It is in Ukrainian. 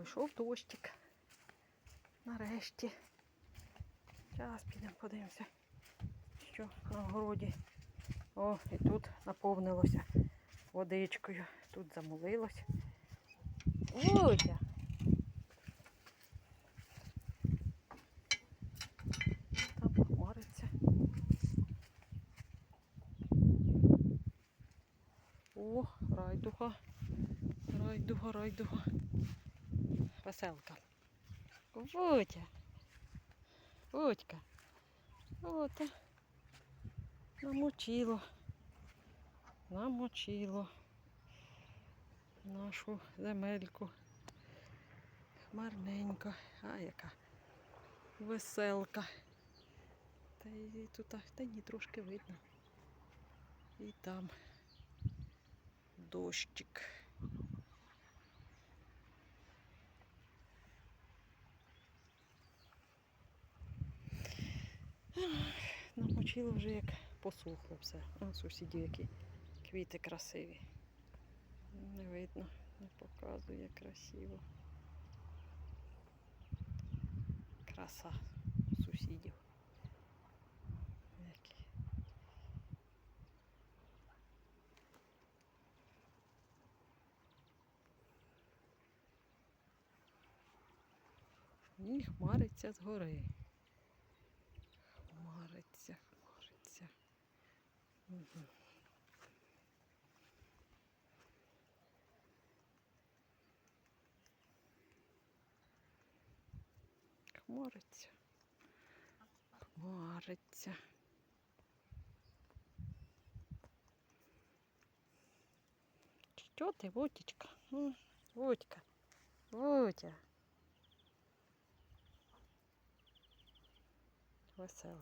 пройшов дощик. Нарешті. Зараз підемо подивимося, що на городі. О, і тут наповнилося водичкою. Тут замолилось. Водя. Там хмариться. О, райдуга. Райдуга, райдуга. Веселка. Водя. Водька. От. Намочило. Намочило нашу земельку. Хмарненько. А яка веселка. Та і тут та ні, трошки видно. І там дощик. Намочило вже як посохло все. А сусідів які квіти красиві. Не видно, не показує красиво. Краса сусідів. Які. І хмариться згори. Хмариться, хмариться. Угу. Хмариться. Хмариться. Що ти, Вотечка? М, Водька. Веселка.